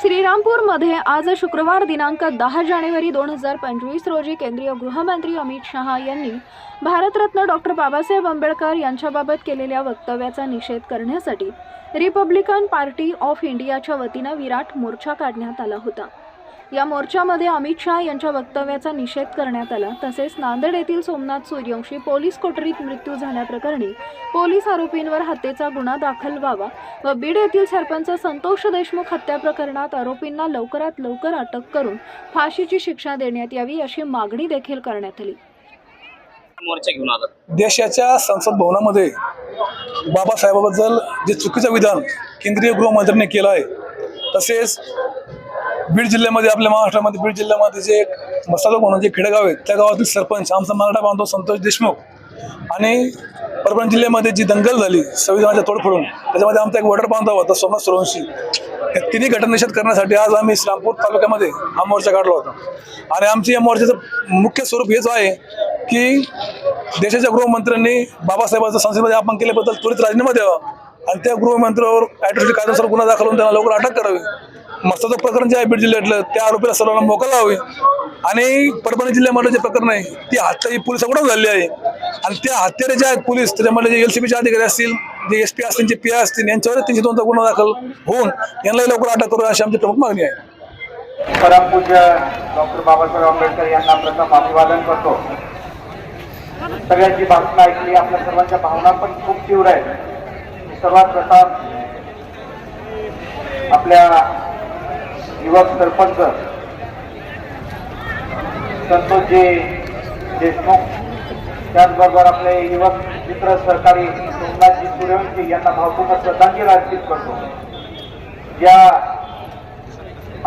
श्रीरामपूरमध्ये आज शुक्रवार दिनांक दहा जानेवारी दोन हजार पंचवीस रोजी केंद्रीय गृहमंत्री अमित शहा यांनी भारतरत्न डॉक्टर बाबासाहेब आंबेडकर यांच्याबाबत केलेल्या वक्तव्याचा निषेध करण्यासाठी रिपब्लिकन पार्टी ऑफ इंडियाच्या वतीनं विराट मोर्चा काढण्यात आला होता. या मोर्चामध्ये अमित शहा यांच्या वक्तव्याचा निषेध करण्यात आला. तसेच नांदेड येथील सोमनाथ सूर्यवंशी पोलीस कोठडीत मृत्यू झाल्याप्रकरणी पोलीस आरोपींवर हत्येचा गुन्हा दाखल व्हावा व बीड येथील सरपंच संतोष देशमुख हत्या प्रकरणात आरोपींना लवकरात लवकर अटक करून फाशीची शिक्षा देण्यात यावी अशी मागणी देखील करण्यात आली. मोर्चा घेऊन आला. देशाच्या संसद भवनामध्ये बाबासाहेबाबद्दल जे चुकीचं विधान केंद्रीय गृहमंत्र्यांनी केलं आहे तसेच बीड जिल्ह्यामध्ये आपल्या महाराष्ट्रामध्ये बीड जिल्ह्यामध्ये जे एक मसाजोग म्हणून जे खेडेगाव आहे त्या गावातील सरपंच आमचा मराठा बांधव संतोष देशमुख आणि परभणी जिल्ह्यामध्ये जी दंगल झाली संविधानाच्या तोडफोडून त्याच्यामध्ये आमचा एक वॉटर बांधव होता सोमनाथ सुरवंशी. या तिन्ही घटनिषेध करण्यासाठी आज आम्ही इस्लामपूर तालुक्यामध्ये हा मोर्चा काढला होता. आणि आमची या मोर्चाचं मुख्य स्वरूप हेच आहे की देशाच्या गृहमंत्र्यांनी बाबासाहेबांचं संसदेमध्ये आपण केल्याबद्दल त्वरित राजीनामा द्यावा. आणि त्या गृहमंत्र्यावर ॲट्रॉसिटी कायद्यानुसार गुन्हा दाखल होऊन त्यांना लवकर अटक करावी. मस्ताचं प्रकरण जे आहे बीड जिल्ह्यातलं त्या आरोपीला सर्वांना मोकळा हवी आणि परभणी जिल्ह्यामध्ये जे प्रकरण आहे ती हत्या ही पोलिसाकडून झाली आहे. आणि त्या हत्यारे जे आहेत पोलीस त्याच्यामध्ये जे एल सी बीचे अधिकारी असतील जे एस पी असतील जे पी आय असतील यांच्यावर तीनशे दोनचा गुन्हा दाखल होऊन यांनाही लवकर अटक करू अशी आमची प्रमुख मागणी आहे. परमपूज्य डॉक्टर बाबासाहेब आंबेडकर यांना प्रथम अभिवादन करतो. सगळ्यांची भाषणं ऐकली आपल्या सर्वांच्या भावना पण खूप तीव्र आहेत. मी सर्वात प्रथम आपल्या युवक सरपंच संतोषजी देशमुख त्याचबरोबर आपले युवक मित्र सहकारी सोमनाथजी सूर्यवंशी यांना भावपूर्ण श्रद्धांजली अर्पित करतो. या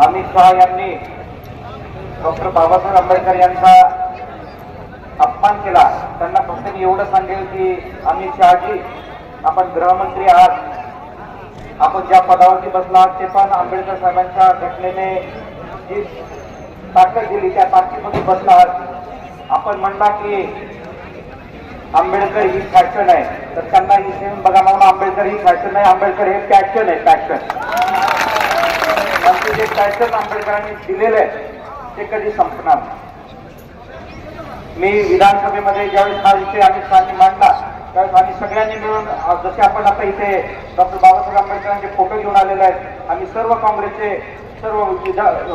अमित शहा यांनी डॉक्टर बाबासाहेब आंबेडकर यांचा अपमान केला त्यांना फक्त मी एवढं सांगेल की अमित शहाजी आपण गृहमंत्री आहात. आपण ज्या पदावरती बसला आहात ते पण आंबेडकर साहेबांच्या घटनेने जी ताकद दिली त्या ताकदीमध्ये बसला आहात. आपण म्हणला की आंबेडकर ही फॅशन आहे. तर त्यांना इथे येऊन बघा म्हणून आंबेडकर ही फॅशन आहे आंबेडकर हे पॅशन आहे पॅशन आमचे जे पॅशन आंबेडकरांनी दिलेलं आहे ते कधी संपणार मी विधानसभेमध्ये ज्यावेळेस हा विषय आम्ही मांडला आणि सगळ्यांनी मिळून जसे आपण आता इथे डॉक्टर बाबासाहेब आंबेडकरांचे फोटो घेऊन आलेले आहेत आम्ही सर्व काँग्रेसचे सर्व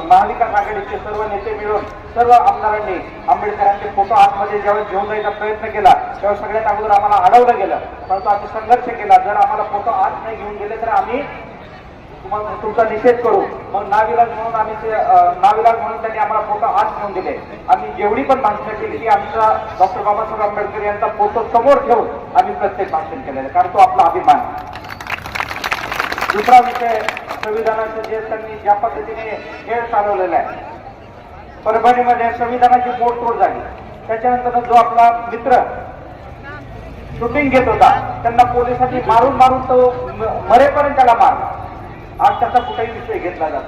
महाविकास आघाडीचे सर्व नेते मिळून सर्व आमदारांनी आंबेडकरांचे फोटो आतमध्ये ज्यावेळेस घेऊन जायचा प्रयत्न केला त्यावेळेस सगळ्यात अगोदर आम्हाला अडवलं गेलं. परंतु आम्ही संघर्ष केला. जर आम्हाला फोटो आत नाही घेऊन गेले तर आम्ही तुम्हाला तुमचा निषेध करू. मग नाविलाज म्हणून आम्ही ते नाविलाज म्हणून त्यांनी आम्हाला फोटो आत घेऊन दिले. आम्ही जेवढी पण भाषणं केली ती आमचा डॉक्टर बाबासाहेब आंबेडकर यांचा फोटो समोर ठेवून आम्ही प्रत्येक भाषण केलेलं कारण तो आपला अभिमान आहे. दुसरा विषय संविधानाचं जे त्यांनी ज्या पद्धतीने खेळ चालवलेला आहे. परभणीमध्ये संविधानाची मोडतोड झाली. त्याच्यानंतर जो आपला मित्र शूटिंग घेत होता त्यांना पोलिसांनी मारून मारून तो मरेपर्यंत त्याला मारला. आज त्याचा कुठेही विषय घेतला जात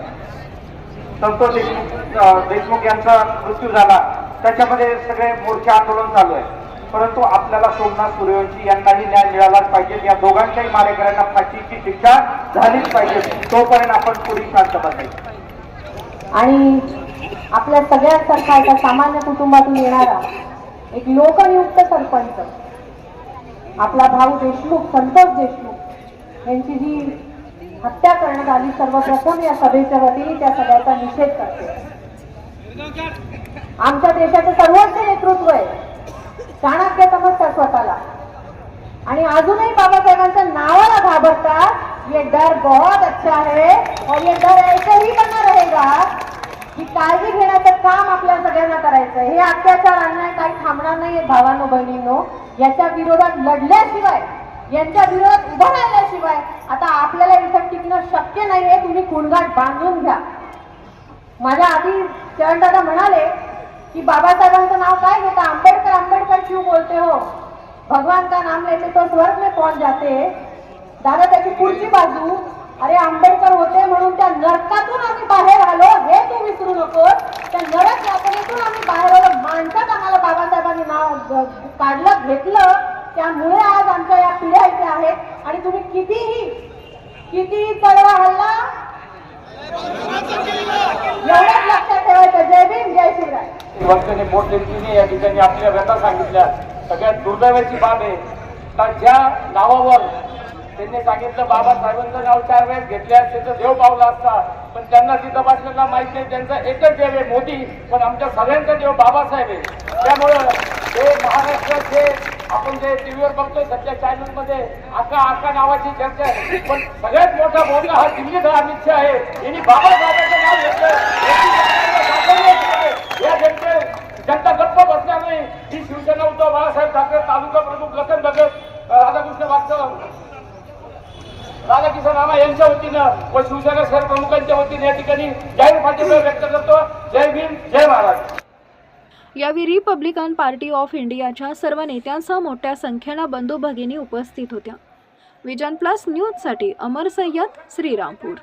संतोष देशमुख देशमुख यांचा मृत्यू झाला. त्याच्यामध्ये सगळे मोर्चे आंदोलन चालू आहे. परंतु आपल्याला सोमनाथ सूर्यवंशी यांनाही न्याय मिळालाच पाहिजे. या दोघांच्याही मारेकऱ्यांना फाशीची शिक्षा झालीच पाहिजे. तोपर्यंत आपण पुढे शांत बसायचं आणि आपल्या सगळ्यांसारखा एका सामान्य कुटुंबातून येणारा एक लोकनियुक्त सरपंच आपला भाऊ देशमुख संतोष देशमुख यांची जी हत्या करण्यात आली. सर्वप्रथम या सभेच्या वतीने त्या सगळ्याचा निषेध करते. आमच्या देशाचं सर्वोच्च नेतृत्व आहे. चाणक्य समजतात स्वतःला. आणि अजूनही बाबासाहेबांच्या नावाला घाबरतात. ये डर बहुत अच्छा है और ये डर ऐसे ही बना रहेगा की काळजी घेण्याचं काम आपल्या सगळ्यांना करायचं हे अत्याचार अन्याय काही थांबणार नाही भावानो बहिणींनो. याच्या विरोधात लढल्याशिवाय यांच्या विरोधात उभं राहिल्याशिवाय आता आपल्याला इथं टिकणं शक्य नाही हे तुम्ही कुणगाट बांधून घ्या. माझ्या आधी चरणदादा म्हणाले की बाबासाहेबांचं नाव काय घेता? आंबेडकर आंबेडकर शिव बोलते हो. भगवान का नाम लेते तो स्वर्ग में पहुंच जाते. दादा त्याची पुढची बाजू अरे आंबेडकर होते म्हणून त्या नरकातून आम्ही बाहेर आलो हे तू विसरू नकोस. त्या नरक यातनेतून आम्ही बाहेर आलो. माणसात आम्हाला बाबासाहेबांनी नाव काढलं घेतलं. त्यामुळे आज आमच्या या पिढ्या इथे आहेत आणि तुम्ही कितीही कितीही चढवा हल्ला एवढंच लक्षात ठेवायचं. जय भीम जय शिवराय. वर्षाने मोठ्यांनी या ठिकाणी आपल्या व्यथा सांगितल्या. सगळ्यात दुर्दैवाची बाब आहे का ज्या नावावर त्यांनी सांगितलं बाबासाहेबांचं नाव चार वेळेस घेतल्यास त्याचं देव पावला असता. पण त्यांना तिथं बसलेला माहीत नाही. त्यांचा एकच देव आहे मोदी. पण आमच्या सगळ्यांचा देव बाबासाहेब आहे. त्यामुळं हे महाराष्ट्राचे आपण जे टीव्हीवर बघतोय सध्या चॅनलमध्ये आका आका नावाची चर्चा आहे. पण सगळ्यात मोठा बोलला हा दिल्लीचा अमित शहा आहे. यांनी बाबासाहेबांचं नाव घेतलं या जनते जनता गप्प बसणार नाही. ही शिवसेना उद्धव बाळासाहेब ठाकरे तालुका प्रमुख लखन भगत राधाकृष्ण वास्तव राधाकिशन रामा यांच्या वतीनं व शिवसेना सरप्रमुखांच्या प्रमुखांच्या वतीने या ठिकाणी जाहीर पाठिंबा व्यक्त करतो. जय भीम जय महाराज. यावेळी रिपब्लिकन पार्टी ऑफ इंडियाच्या सर्व नेत्यांसह मोठ्या संख्येनं बंधू भगिनी उपस्थित होत्या. विजन प्लस न्यूजसाठी अमर सय्यद श्रीरामपूर.